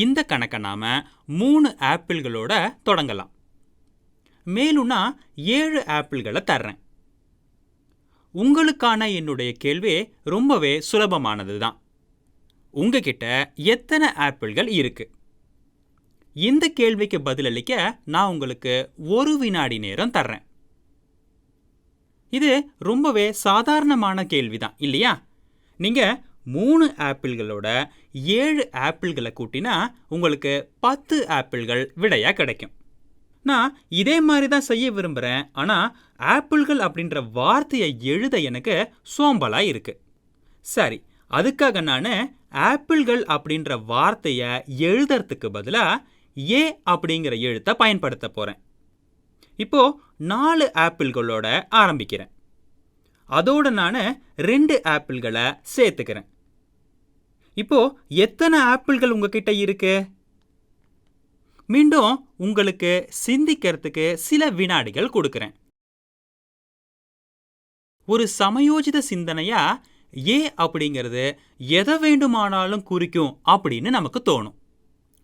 இந்த கணக்கை நாம் மூணு ஆப்பிள்களோட தொடங்கலாம். மேலும் நான் ஏழு ஆப்பிள்களை தர்றேன். உங்களுக்கான என்னுடைய கேள்வி ரொம்பவே சுலபமானது தான் உங்ககிட்ட எத்தனை ஆப்பிள்கள் இருக்கு? இந்த கேள்விக்கு பதிலளிக்க நான் உங்களுக்கு ஒரு வினாடி நேரம் தர்றேன். இது ரொம்பவே சாதாரணமான கேள்வி தான் இல்லையா? நீங்கள் மூணு ஆப்பிள்களோட ஏழு ஆப்பிள்களை கூட்டினா உங்களுக்கு பத்து ஆப்பிள்கள் விடையாக கிடைக்கும். நான் இதே மாதிரி தான் செய்ய விரும்புகிறேன் ஆனால் ஆப்பிள்கள் அப்படின்ற வார்த்தையை எழுத எனக்கு சோம்பலாக இருக்குது சரி அதுக்காக நான் ஆப்பிள்கள் அப்படின்ற வார்த்தையை எழுதுறதுக்கு பதிலாக ஏ அப்படிங்கிற எழுத்தை பயன்படுத்த போகிறேன் இப்போது நாலு ஆப்பிள்களோட ஆரம்பிக்கிறேன். அதோடு நான் ரெண்டு ஆப்பிள்களை சேர்த்துக்கிறேன். இப்போ எத்தனை ஆப்பிள்கள் உங்ககிட்ட இருக்கு? மீண்டும் உங்களுக்கு சிந்திக்கிறதுக்கு சில வினாடிகள் கொடுக்குறேன். ஒரு சமயோஜித சிந்தனையா ஏ அப்படிங்கிறது எதை வேண்டுமானாலும் குறிக்கும் அப்படின்னு நமக்கு தோணும்.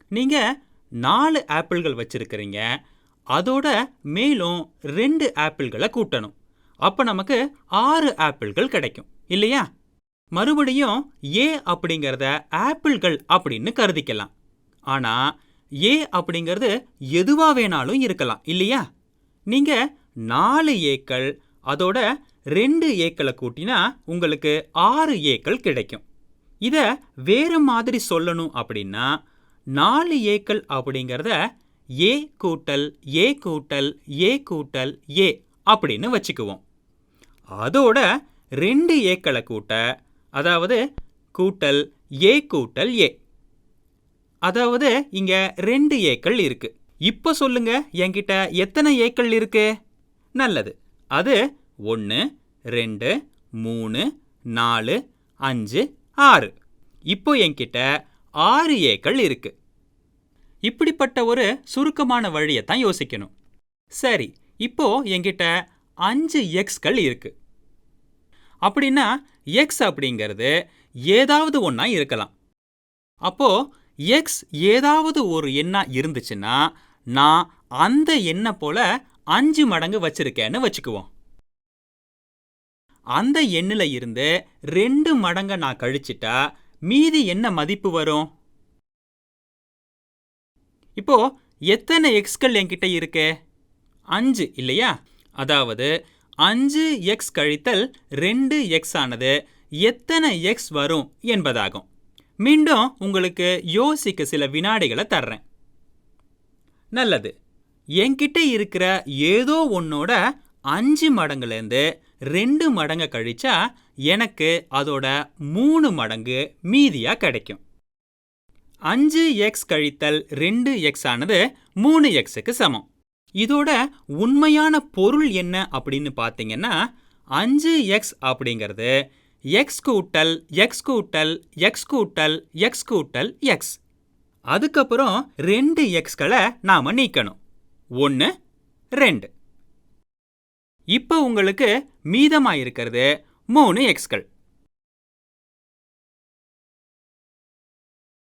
நீங்க நாலு ஆப்பிள்கள் வச்சிருக்கிறீங்க அதோட மேலும் ரெண்டு ஆப்பிள்களை கூட்டணும். அப்ப நமக்கு ஆறு ஆப்பிள்கள் கிடைக்கும் இல்லையா? மறுபடியும் ஏ அப்படிங்கிறத ஆப்பிள்கள் அப்படின்னு கருதிக்கலாம். ஆனா ஏ அப்படிங்கிறது எதுவா வேணாலும் இருக்கலாம் இல்லையா? நீங்க நாலு ஏக்கள் அதோட ரெண்டு ஏக்களை கூட்டினா உங்களுக்கு ஆறு ஏக்கள் கிடைக்கும். இத வேற மாதிரி சொல்லணும் அப்படின்னா நாலு ஏக்கள் அப்படிங்கிறத ஏ கூட்டல் ஏ கூட்டல் ஏ கூட்டல் ஏ அப்படின்னு வச்சுக்குவோம். அதோட ரெண்டு ஏக்களை கூட்ட அதாவது கூட்டல் ஏ கூட்டல் ஏ அதாவது இங்க ரெண்டு ஏக்கள் இருக்கு. இப்போ சொல்லுங்க என்கிட்ட எத்தனை ஏக்கள் இருக்கு? நல்லது. அது ஒன்று ரெண்டு மூணு நாலு அஞ்சு ஆறு. இப்போ என்கிட்ட ஆறு ஏக்கள் இருக்கு. இப்படிப்பட்ட ஒரு சுருக்கமான வழியை தான் யோசிக்கணும். சரி இப்போ என்கிட்ட அஞ்சு எக்ஸ்கள் இருக்கு. அப்படின்னா எக்ஸ் அப்படிங்கிறது ஏதாவது ஒன்றா இருக்கலாம். அப்போது எக்ஸ் ஏதாவது ஒரு எண்ணாக இருந்துச்சுன்னா நான் அந்த எண்ணை போல அஞ்சு மடங்கு வச்சிருக்கேன்னு வச்சுக்குவோம். அந்த எண்ணில் இருந்து ரெண்டு மடங்கை நான் கழிச்சிட்டா மீதி என்ன மதிப்பு வரும்? இப்போ எத்தனை எக்ஸ்கள் என்கிட்ட இருக்கு? அஞ்சு இல்லையா? அதாவது அஞ்சு எக்ஸ் கழித்தல் ரெண்டு எக்ஸ் ஆனது எத்தனை எக்ஸ் வரும் என்பதாகும். மீண்டும் உங்களுக்கு யோசிக்க சில வினாடிகளை தர்றேன். நல்லது. என்கிட்ட இருக்கிற ஏதோ ஒன்னோட அஞ்சு மடங்குலேருந்து ரெண்டு மடங்கை கழிச்சா எனக்கு அதோட மூணு மடங்கு மீதியாக கிடைக்கும். அஞ்சு எக்ஸ் கழித்தல் ரெண்டு எக்ஸ் ஆனது மூணு எக்ஸுக்கு சமம். இதோட உண்மையான பொருள் என்ன அப்படின்னு பார்த்தீங்கன்னா அஞ்சு எக்ஸ் அப்படிங்கிறது. எக்ஸ் கூட்டல் எக்ஸ் கூட்டல் எக்ஸ் கூட்டல் எக்ஸ் கூட்டல் எக்ஸ் அதுக்கப்புறம் ரெண்டு எக்ஸ்களை நாம நீக்கணும். ஒன்று ரெண்டு. இப்போ உங்களுக்கு மீதமாக இருக்கிறது மூணு எக்ஸ்கள்